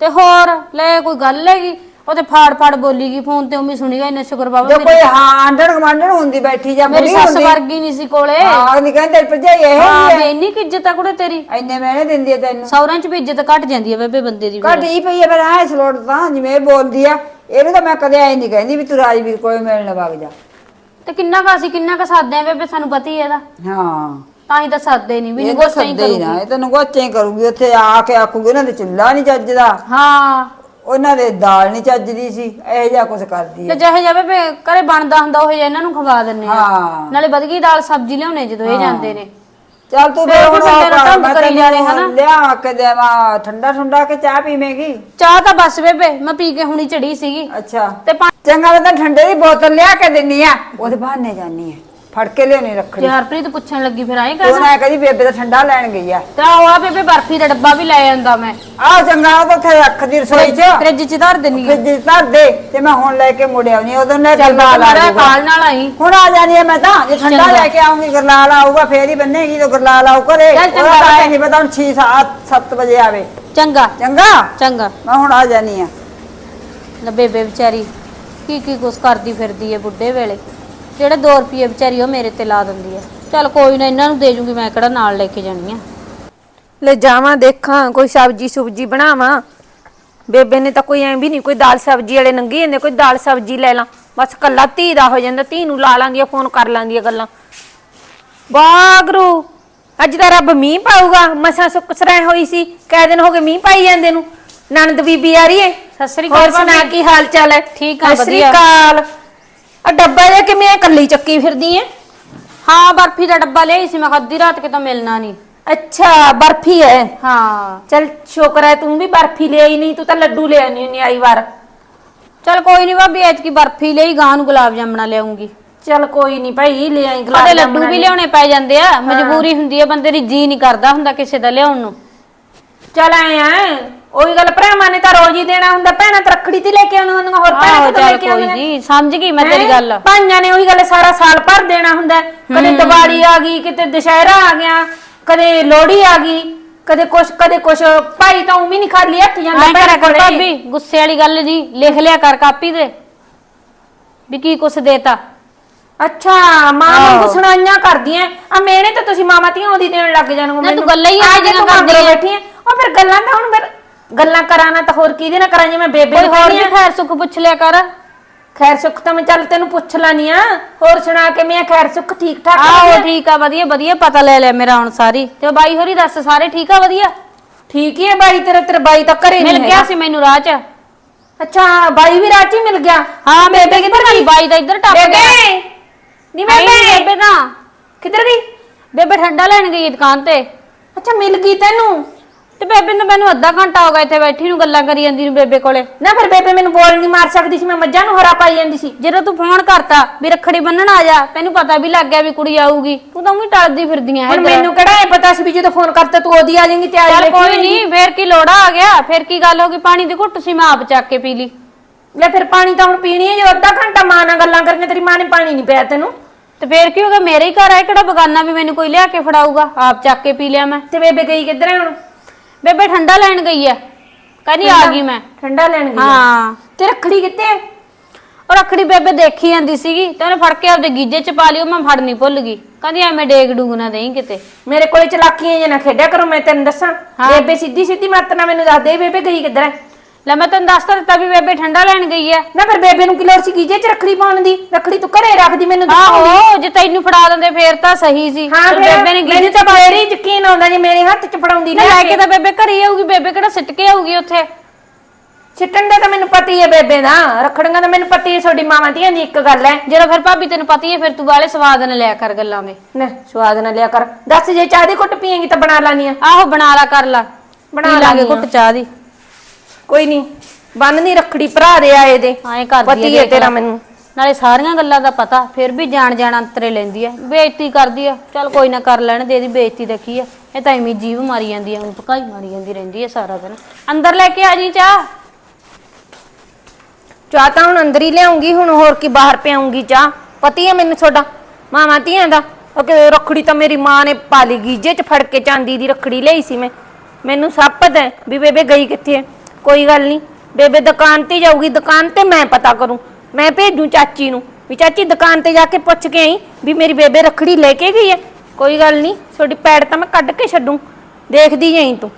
ਤੇ ਹੋਰ ਲੈ ਕੋਈ ਗੱਲ ਹੈਗੀ? ਉਹ ਤੇ ਫਾੜ ਫਾੜ ਬੋਲੀਗੀ ਫੋਨ ਤੇ ਉਮੀ ਸੁਣੀ ਗਈ ਇੰਨਾ ਸ਼ੁਕਰ ਬਾਬਾ ਜੋ ਮੇਰੀ- ਕੋਈ ਹਾਂ ਆਂਡਣ ਗਮਾਂਡਣ ਹੁੰਦੀ ਬੈਠੀ ਜਾਂ ਮੇਰੀ ਬੁੜੀ ਸੱਸ ਹੁੰਦੀ। ਵਰਗੀ ਨਹੀਂ ਸੀ ਕੋਲੇ। ਹਾਂ ਨਹੀਂ ਕਹਿੰਦੇ ਭਰਜਾਈ ਇਹ ਹਾਂ ਵੇ ਇੰਨੀ ਕੁ ਇੱਜ਼ਤ ਆ ਕੁੜੇ ਤੇਰੀ। ਇੰਨੇ ਮਹਿਣੇ ਦਿੰਦੀ ਹੈ ਤੈਨੂੰ। ਸੌਰਾਂ 'ਚ ਵੀ ਇੱਜ਼ਤ ਘਟ ਜਾਂਦੀ ਆ ਬੇਬੇ ਬੰਦੇ ਦੀ ਵੀ। ਘਟ ਪਈ ਹੈ ਫਿਰ ਐ ਸਲੋਟ ਤਾਂ ਜਿਵੇਂ ਇਹ ਬੋਲਦੀ ਆ ਇਹਨੂੰ ਤਾਂ ਮੈਂ ਕਦੇ ਐ ਨਹੀਂ ਕਹਿੰਦੀ ਵੀ ਤੂੰ ਰਾਜਵੀਰ ਕੋਲੇ ਮਿਲਣ ਵਗ ਜਾ। ਤੇ ਕਿੰਨਾ ਕਾ ਅਸੀਂ ਕਿੰਨਾ ਕਾ ਸਾਦੇ ਆ ਬੇਬੇ ਸਾਨੂੰ ਪਤਾ ਹੀ ਹੈ ਇਹਦਾ। ਹਾਂ। ਤਾਂ ਹੀ ਤਾਂ ਸਾਦੇ ਨਹੀਂ ਵੀ ਇਹ ਤਾਂ ਸੱਦੇ ਹੀ ਕਰੂਗੀ। ਨਾ ਇਹ ਤਾਂ ਨਗੋਚੇ ਕਰੂਗੀ ਉੱਥੇ ਆ ਕੇ ਆਖੂਗੀ ਉਹਨਾਂ ਦੇ ਚੁੱਲ੍ਹਾ ਨਹੀਂ ਚੱਜਦਾ। ਹਾਂ। ਉਹਨਾਂ ਦੇ ਦਾਲ ਨਹੀਂ ਚੱਜਦੀ ਸੀ ਇਹ ਜਿਹਾ ਕੁਝ ਕਰਦੀ ਤੇ ਹੈ ਜਿਹੇ ਜਾਵੇ ਬੇ ਘਰੇ ਬਣਦਾ ਹੁੰਦਾ ਉਹ ਜਿਹਾ ਇਹਨਾਂ ਨੂੰ ਖਵਾ ਦਿੰਨੇ ਆ। ਹਾਂ। ਨਾਲੇ ਵਧਗੀ ਦਾਲ ਸਬਜ਼ੀ ਲਿਆਉਣੇ ਜਦੋਂ ਇਹ ਜਾਂਦੇ ਨੇ। ਚੱਲ ਤੂੰ ਫਿਰ ਫਿਰ ਉਹ ਹੁਣ ਬੰਦੇ ਨੂੰ ਕਰ, ਢੰਗ ਮੈਂ ਕਰੀ ਜਾਣੇ, ਤੈਨੂੰ ਹਨਾ? ਲਿਆ ਕੇ ਦੇਵਾਂ ਠੰਡਾ ਠੰਡਾ ਕੇ ਚਾਹ ਪੀਵੇਂਗੀ? ਚਾਹ ਤਾਂ ਬਸ ਬੇਬੇ ਮੈਂ ਪੀ ਕੇ ਹੁਣੀ ਚੜੀ ਸੀਗੀ। ਅੱਛਾ। ਤੇ ਪਾ- ਚੰਗਾ ਮੈਂ ਤਾਂ ਠੰਡੇ ਦੀ ਬੋਤਲ ਲਿਆ ਕੇ ਦਿੰਨੀ ਆ। ਉਹਦੇ ਬਹਾਨੇ ਜਾਨੀ ਆ। ਫੜ ਕੇ ਲਿਆਉਣੀ ਰੱਖੜੀ ਜੇ ਹਰਪ੍ਰੀਤ ਪੁੱਛਣ ਲੱਗੀ ਫਿਰ ਆਏ ਉਹ ਕਰਨਾ ਨਾ ਕਦੀ ਬੇਬੇ ਦਾ ਠੰਡਾ ਲੈਣ ਗਈ ਆ। ਤੇ ਆਹ ਆ ਬੇਬੇ ਬਰਫੀ ਦਾ ਡੱਬਾ ਵੀ ਲੈ ਆਂਦਾ ਮੈਂ। ਆ ਚੰਗਾ ਉਹ ਤਾਂ ਉੱਥੇ ਰੱਖਦੀ ਰਸੋਈ 'ਚ। ਫ੍ਰਿਜ 'ਚ ਧਰ ਦਿੰਨੀ ਆ। ਫ੍ਰਿਜ 'ਚ ਧਰ ਦੇ ਤੇ ਮੈਂ ਹੁਣ ਲੈ ਕੇ ਮੁੜ ਆਉਣੀ ਉਦੋਂ ਨੇ ਚੱਲ ਗਰਨਾਲ ਆ ਮੇਰਾ ਜਾਊਗਾ। ਕਾਲ ਨਾਲ ਆਈ। ਹੁਣ ਆ ਜਾਣੀ ਮੈਂ ਤਾਂ ਜੇ ਠੰਡਾ ਚੰਗਾ। ਲੈ ਕੇ ਆਉਂਗੀ ਗਰਨਾਲ ਆਊਗਾ ਫੇਰ ਹੀ ਬੰਨੇਗੀ ਤਾਂ ਗਰਨਾਲ ਆਊ ਘਰੇ। ਚੱਲ ਚੰਗਾ, ਉਹਦਾ ਬਾਏ। ਨਹੀਂ ਪਤਾ ਹੁਣ 6 7 7 ਵਜੇ ਆਵੇ। ਚੰਗਾ। ਚੰਗਾ? ਚੰਗਾ। ਮੈਂ ਹੁਣ ਆ ਜਾਣੀ ਆ। ਲੈ ਬੇਬੇ ਵਿਚਾਰੀ ਕੀ ਕੀ ਕੁਛ ਕਰਦੀ ਫਿਰਦੀ ਏ ਬੁੱਢੇ ਵੇਲੇ। ਜਿਹੜੇ 2 ਰੁਪਏ ਵਿਚਾਰੀ ਉਹ ਮੇਰੇ ਤੇ ਲਾ ਦਿੰਦੀ ਆ। ਚੱਲ ਕੋਈ ਨਾ ਇਹਨਾਂ ਨੂੰ ਦੇ ਜੂੰਗੀ ਮੈਂ ਕਿਹੜਾ ਨਾਲ ਲੈ ਕੇ ਜਾਣੀ ਆ। ਲੈ ਜਾਵਾਂ ਦੇਖਾਂ ਕੋਈ ਸਬਜੀ ਸੁਬਜੀ ਬਣਾਵਾਂ। ਬੇਬੇ ਨੇ ਤਾਂ ਕੋਈ ਐਂ ਵੀ ਨਹੀਂ ਕੋਈ ਦਾਲ ਸਬਜੀ ਵਾਲੇ ਨੰਗੀ ਜਾਂਦੇ ਕੋਈ ਦਾਲ ਸਬਜੀ ਲੈ ਲਾਂ। ਬਸ ਕੱਲਾ ਧੀ ਦਾ ਹੋ ਜਾਂਦਾ ਧੀ ਨੂੰ ਲਾ ਲਾਂਦੀ ਆ ਫੋਨ ਕਰ ਲਾਂਦੀ ਆ ਗੱਲਾਂ। ਵਾਗਰੂ ਅੱਜ ਤਾਂ ਰੱਬ ਮੀਂਹ ਪਾਊਗਾ ਮਸਾਂ ਸੁੱਕ ਸਰਾਇ ਹੋਈ ਸੀ ਕੈ ਦਿਨ ਹੋ ਗਏ ਮੀਂਹ ਪਾਈ ਜਾਂਦੇ ਨੂੰ। ਨਣਦ ਬੀਬੀ ਆ ਰਹੀ ਏ। ਸਤਿ ਸ੍ਰੀ ਹੋਰ ਅਕਾਲ ਸੁਣਾ ਭਾਬੀ। ਕੀ ਹਾਲ ਚਾਲ ਹੈ? ਠੀਕ ਆ, ਸਤਿ ਸ੍ਰੀ ਵਧੀਆ। ਅਕਾਲ। ਆ ਡੱਬਾ ਜਿਹਾ ਕਿਵੇਂ ਐ ਕੱਲੀ ਚੱਕੀ ਫਿਰਦੀ ਏ ਹਾਂ ਬਰਫੀ ਦਾ ਡੱਬਾ ਲਿਆਈ ਸੀ ਮੈਂ ਕਿਹਾ ਅੱਧੀ ਰਾਤ ਕਿਤੋਂ ਮਿਲਣਾ ਨਹੀਂ। ਅੱਛਾ ਬਰਫੀ ਹੈ ਹਾਂ। ਚਲ ਸ਼ੁਕਰ ਹੈ ਤੂੰ ਵੀ ਬਰਫੀ ਲੈ ਆਈ ਨਹੀਂ ਤੂੰ ਤਾਂ ਲੱਡੂ ਲੈ ਆਨੀ ਹੁੰਨੀ ਆਈ ਵਾਰ। ਚੱਲ ਕੋਈ ਨਹੀਂ ਭਾਬੀ ਐਤਕੀ ਬਰਫੀ ਲਈ ਗਾਂ ਨੂੰ ਗੁਲਾਬ ਜਾਮਣਾ ਲਿਆਉਂਗੀ। ਚਲ ਕੋਈ ਨਹੀਂ ਭਾਈ ਲੈ ਆਈ ਗੁਲਾਬ ਕਦੇ ਲੱਡੂ ਵੀ। ਲਿਆਉਣੇ ਪੈ ਜਾਂਦੇ ਆ ਮਜਬੂਰੀ ਹੁੰਦੀ ਆ ਬੰਦੇ ਦੀ ਜੀ ਨਹੀਂ ਕਰਦਾ ਹੁੰਦਾ ਕਿਸੇ ਦਾ ਲਿਆਉਣ ਨੂੰ। ਚੱਲ ਆਏ ਆ ਉਹੀ ਗੱਲ ਭਰਾਵਾਂ ਨੇ ਤਾਂ ਰੋਜ਼ ਹੀ ਦੇਣਾ ਹੁੰਦਾ ਭੈਣਾਂ ਤਾਂ ਰੱਖੜੀ ਤੇ ਲੈ ਕੇ ਆਉਣਾ ਹੁੰਦੀਆਂ ਹੋਰ ਭੈਣਾਂ ਆਹੋ ਲੈ ਚੱਲ ਕੇ ਕੋਈ ਆਉਂਦੀਆਂ ਨਹੀਂ ਸਮਝ ਗਈ ਮੈਂ ਤੇਰੀ ਹੈਂ? ਗੱਲ ਭਾਈਆਂ ਨੇ ਉਹੀ ਗੱਲ ਸਾਰਾ ਸਾਲ ਭਰ ਦੇਣਾ ਹੁੰਦਾ ਹੈ। ਕਦੇ ਦੀਵਾਲੀ ਆ ਗਈ ਕਿਤੇ ਦੁਸ਼ਹਿਰਾ ਆ ਗਿਆ ਕਦੇ ਲੋਹੜੀ ਆ ਗਈ ਕਦੇ ਕੁਛ ਕਦੇ ਕੁਛ ਭਾਈ ਤਾਂ ਉਵੇਂ ਨਹੀਂ ਖਾਲੀ ਹੱਥ ਜਾਂਦਾ ਐਂ ਕਰਿਆ ਕਰ। ਭਾਬੀ ਗੁੱਸੇ ਵਾਲੀ ਗੱਲ ਨਹੀਂ ਲਿਖ ਲਿਆ ਕਰ ਕਾਪੀ ਤੇ ਵੀ ਕੀ ਕੁਛ ਦੇਤਾ ਅੱਛਾ ਮਾਂ ਨੂੰ ਸੁਣਾਈਆਂ ਕਰਦੀਆਂ ਆ ਮੇਨੇ ਤਾਂ ਤੁਸੀਂ ਮਾਮਾ ਧੀਆਂ ਉਹਦੀ ਦੇਣ ਲੱਗ ਜਾਣਗੇ ਨਾ ਤੂੰ ਗੱਲਾਂ ਹੀ ਇਹੋ ਜਿਹੀਆਂ ਕਰਦੀ ਮਗਰੋਂ ਹੈ। ਬੈਠੀ ਹੈ ਉਹ ਫਿਰ ਗੱਲਾਂ ਤਾਂ ਹੁਣ ਫਿਰ ਗੱਲਾਂ ਕਰਾਣਾ ਤਾਂ ਹੋਰ ਕਿਹਦੇ ਨਾਲ ਕਰਾਂ? ਜੇ ਮੈਂ ਬੇਬੇ ਕੋਈ ਨੂੰ ਹੋਰ ਕਹਿੰਦੀ ਵੀ ਆ ਖੈਰ ਸੁੱਖ ਪੁੱਛ ਲਿਆ ਕਰ। ਖੈਰ ਸੁੱਖ ਤਾਂ ਮੈਂ ਚੱਲ ਤੈਨੂੰ ਪੁੱਛ ਲਾਨੀ ਆ। ਹੋਰ ਸੁਣਾ ਕੇ ਮੈਂ ਖੈਰ ਸੁੱਖ ਠੀਕ ਠਾਕ ਆਹੋ ਵਧੀਆ? ਠੀਕ ਆ ਵਧੀਆ ਵਧੀਆ। ਪਤਾ ਲੈ ਲਿਆ ਮੇਰਾ ਹੁਣ ਸਾਰੀ। ਤੇ ਬਾਈ ਹੋਰੀ ਦੱਸ ਸਾਰੇ ਠੀਕ ਆ ਵਧੀਆ? ਠੀਕ ਹੀ ਹੈ ਬਾਈ ਤੇਰਾ ਤੇਰਾ ਬਾਈ ਤਾਂ ਘਰੇ ਮਿਲ ਨਹੀਂ ਗਿਆ ਹੈਗਾ। ਸੀ ਮੈਨੂੰ ਰਾਹ 'ਚ? ਅੱਛਾ ਬਾਈ ਵੀ ਰਾਚੀ ਮਿਲ ਗਿਆ? ਹਾਂ ਬੇਬੇ ਕਿੱਧਰ ਗਈ? ਬਾਈ ਦਾ ਇੱਧਰ ਟੱਪ ਗਿਆ। ਬੇਬੇ! ਨਹੀਂ ਆਈ ਨੀ ਬੇਬੇ ਬੇਬੇ ਤਾਂ। ਕਿੱਧਰ ਗਈ? ਬੇਬੇ ਠੰਡਾ ਲੈਣ ਗਈ ਦੁਕਾਨ ਤੇ। ਅੱਛਾ ਮਿਲ ਗਈ ਤੈਨੂੰ? ਤੇ ਬੇਬੇ ਨੂੰ ਮੈਨੂੰ ਅੱਧਾ ਘੰਟਾ ਹੋ ਗਿਆ ਇੱਥੇ ਬੈਠੀ ਨੂੰ ਗੱਲਾਂ ਕਰੀ ਜਾਂਦੀ ਨੂੰ ਬੇਬੇ ਕੋਲੇ। ਨਾ ਫਿਰ ਬੇਬੇ ਮੈਨੂੰ ਬੋਲ ਨਹੀਂ ਮਾਰ ਸਕਦੀ ਸੀ ਮੈਂ ਮੱਝਾਂ ਨੂੰ ਹਰਾ ਪਾਈ ਜਾਂਦੀ ਸੀ। ਜਦੋਂ ਤੂੰ ਫੋਨ ਕਰਤਾ ਵੀ ਰੱਖੜੀ ਬੰਨਣ ਆ ਜਾ ਤੈਨੂੰ ਪਤਾ ਵੀ ਲੱਗ ਗਿਆ ਵੀ ਕੁੜੀ ਆਊਗੀ। ਤੂੰ ਤਾਂ ਉਹੀ ਟਲਦੀ ਫਿਰਦੀਆਂ ਹੁਣ ਹੈ ਮੈਨੂੰ ਕਿਹੜਾ ਇਹ ਪਤਾ ਸੀ ਵੀ ਜਦੋਂ ਫੋਨ ਕਰਤਾ ਤੂੰ ਉਹਦੀ ਆ ਜਾਏਂਗੀ ਤੇ ਆ ਚੱਲ ਜਾਏਂਗੀ। ਕੋਈ ਨਹੀਂ ਫੇਰ ਕੀ ਲੋੜਾ ਆ ਗਿਆ? ਫੇਰ ਕੀ ਗੱਲ ਹੋ ਗਈ? ਪਾਣੀ ਦੀ ਘੁੱਟ ਸੀ ਮੈਂ ਆਪ ਚੱਕ ਕੇ ਪੀ ਲਈ। ਲੈ ਫਿਰ ਪਾਣੀ ਤਾਂ ਹੁਣ ਪੀਣੀ ਹੈ ਜੋ ਅੱਧਾ ਘੰਟਾ ਮਾਂ ਨਾਲ ਗੱਲਾਂ ਕਰਨੀਆਂ ਤੇਰੀ ਮਾਂ ਨੇ ਪਾਣੀ ਨਹੀਂ ਪਿਆ ਤੈਨੂੰ। ਤੇ ਫੇਰ ਕੀ ਹੋ ਗਿਆ? ਮੇਰੇ ਹੀ ਘਰ ਆ ਇਹ ਕਿਹੜਾ ਬਗਾਨਾ ਵੀ ਮੈਨੂੰ ਕੋਈ ਲਿਆ ਕੇ ਫੜਾਊਗਾ? ਆਪ ਚੱਕ ਕੇ ਪੀ ਲਿਆ ਮੈਂ। ਤੇ ਬੇਬੇ ਗਈ ਕਿੱਧਰ ਹੈ ਹੁਣ? ਬੇਬੇ ਠੰਡਾ ਲੈਣ ਗਈ ਆ। ਕਹਿੰਦੀ ਆ ਗਈ ਮੈਂ। ਠੰਡਾ ਲੈਣ ਗਈ ਹੈ। ਤੇ ਰੱਖੜੀ ਕਿੱਥੇ? ਹੈ ਉਹ ਰੱਖੜੀ ਬੇਬੇ ਦੇਖੀ ਜਾਂਦੀ ਸੀਗੀ ਤੇ ਉਹਨੇ ਫੜ ਕੇ ਆਪਦੇ ਗੀਜੇ ਚ ਪਾ ਲਈ ਉਹ ਮੈਂ ਫੜਨੀ ਭੁੱਲ ਗਈ। ਕਹਿੰਦੀ ਐਵੇਂ ਡੇਗ ਡੂਗ ਨਾ ਦੇਈ ਕਿਤੇ। ਮੇਰੇ ਕੋਲੇ ਚਲਾਕੀਆਂ ਜੇ ਨਾ ਖੇਡਿਆ ਕਰੋ ਮੈਂ ਤੈਨੂੰ ਦੱਸਾਂ। ਬੇਬੇ ਸਿੱਧੀ ਸਿੱਧੀ ਮੱਤ ਨਾ ਮੈਨੂੰ ਦੱਸ ਦੇ ਬੇਬੇ ਗਈ ਕਿੱਧਰ ਹੈ ਲੈ ਮੈਂ ਤੈਨੂੰ ਦੱਸ ਤਾਂ ਦਿੱਤਾ ਵੀ ਬੇਬੇ ਠੰਡਾ ਲੈਣ ਗਈ ਆ ਨਾ ਫਿਰ ਬੇਬੇ ਨੂੰ ਕੀ ਲੋੜ ਸੀ ਗੀਜੇ ਚ ਰੱਖੜੀ ਪਾਉਣ ਦੀ? ਰੱਖੜੀ ਤੂੰ ਘਰੇ ਰੱਖਦੀ ਮੈਨੂੰ ਦਿਖਾਉਂਦੀ। ਆਹੋ ਜੇ ਤੈਨੂੰ ਫੜਾ ਦਿੰਦੇ ਫੇਰ ਤਾਂ ਸਹੀ ਸੀ। ਹਾਂ ਪਰ ਫਿਰ ਬੇਬੇ ਨੇ ਗੀਜੇ ਮੈਨੂੰ ਤਾਂ ਬੇਰੀ ਯਕੀਨ ਆਉਂਦਾ ਜੇ ਮੇਰੇ ਹੱਥ ਚ ਫੜਾਉਂਦੀ ਨਾ ਲੈ ਕੇ। ਤਾਂ ਬੇਬੇ ਘਰੇ ਹੀ ਆਊਗੀ ਬੇਬੇ ਕਿਹੜਾ ਸਿੱਟ ਕੇ ਆਊਗੀ ਉੱਥੇ? ਛਿੱਟਣ ਦਾ ਤਾਂ ਮੈਨੂੰ ਪਤਾ ਹੀ ਹੈ ਬੇਬੇ ਦਾ। ਰੱਖੜੀਆਂ ਦਾ ਮੈਨੂੰ ਪਤਾ ਹੀ ਹੈ ਤੁਹਾਡੀ ਮਾਵਾਂ ਧੀਆਂ ਦੀ ਇੱਕ ਗੱਲ ਹੈ ਜਦੋਂ ਫਿਰ ਭਾਬੀ ਤੈਨੂੰ ਪਤਾ ਹੀ ਹੈ ਫਿਰ ਤੂੰ ਵਾਲੇ ਸਵਾਦ ਨਾਲ ਲਿਆ ਕਰ ਗੱਲਾਂ ਦੇ। ਨਾ ਸਵਾਦ ਨਾ ਲਿਆ ਕਰ। ਦੱਸ ਜੇ ਚਾਹ ਦੀ ਘੁੱਟ ਪੀਏਂਗੀ ਤਾਂ ਬਣਾ ਲਾਨੀ ਆ ਆਹੋ ਬਣਾ ਲਾ ਕਰ ਲਾ। ਬਣਾ ਪੀ ਲਾਂਗੇ ਲਾਂਗੇ। ਘੁੱਟ ਚਾਹ ਦੀ। ਕੋਈ ਨਹੀਂ ਬੰਨਦੀ ਰੱਖੜੀ ਭਰਾ ਦੇ ਆਏ ਦੇ। ਐਂ ਕਰਦੀ ਪਤੀ ਹੈ ਹੈ ਦੇਖ ਤੇਰਾ ਲਾ। ਮੈਨੂੰ। ਨਾਲੇ ਸਾਰੀਆਂ ਗੱਲਾਂ ਦਾ ਪਤਾ ਫਿਰ ਵੀ ਜਾਣ ਜਾਣ ਅੰਤਰੇ ਲੈਂਦੀ ਐ ਬੇਇੱਜ਼ਤੀ ਕਰਦੀ ਐ ਚੱਲ ਕੋਈ ਨਾ ਕਰ ਲੈਣ ਦੇ ਇਹਦੀ ਬੇਇੱਜ਼ਤੀ ਦਾ ਕੀ ਐ ਇਹ ਤਾਂ ਐਵੇਂ ਜੀਵ ਮਾਰੀ ਜਾਂਦੀ ਐ ਹੁਣ ਭਕਾਈ ਮਾਰੀ ਜਾਂਦੀ ਰਹਿੰਦੀ ਐ ਸਾਰਾ ਦਿਨ। ਅੰਦਰ ਲੈ ਕੇ ਆ ਜੀ ਚਾਹ। ਚਾਹ ਤਾਂ ਹੁਣ ਅੰਦਰ ਹੀ ਲਿਆਉਂਗੀ ਹੁਣ ਹੋਰ ਕੀ ਬਾਹਰ ਪਿਆਉਂਗੀ ਚਾਹ। ਪਤੀ ਹੈ ਮੈਨੂੰ ਤੁਹਾਡਾ ਮਾਵਾਂ ਧੀਆਂ ਦਾ। ਉਹ ਕਿ ਰੱਖੜੀ ਤਾਂ ਮੇਰੀ ਮਾਂ ਨੇ ਪਾਲੀ ਗੀਜੇ ਚ ਫੜ ਕੇ ਚਾਂਦੀ ਦੀ ਰੱਖੜੀ ਲਈ ਸੀ ਮੈਂ। ਮੈਨੂੰ ਸਭ ਪਤਾ ਹੈ ਵੀ ਬੇਬੇ ਗਈ ਕਿੱਥੇ ਹੈ? ਕੋਈ ਗੱਲ ਨਹੀਂ। ਬੇਬੇ ਦੁਕਾਨ ਤੇ ਜਾਊਗੀ, ਦੁਕਾਨ ਤੇ ਮੈਂ ਪਤਾ ਕਰੂੰ। ਮੈਂ ਭੇਜੂ ਚਾਚੀ ਨੂੰ। ਵੀ ਚਾਚੀ ਦੁਕਾਨ ਤੇ ਜਾ ਕੇ ਪੁੱਛ ਕੇ ਆਈ ਵੀ ਮੇਰੀ ਬੇਬੇ ਰੱਖੜੀ ਲੈ ਕੇ ਗਈ ਹੈ। ਕੋਈ ਗੱਲ ਨਹੀਂ, ਤੁਹਾਡੀ ਪੈੜ ਤਾਂ ਮੈਂ ਕੱਢ ਕੇ ਛੱਡੂ। ਦੇਖਦੀ ਜਾਈ ਤੂੰ।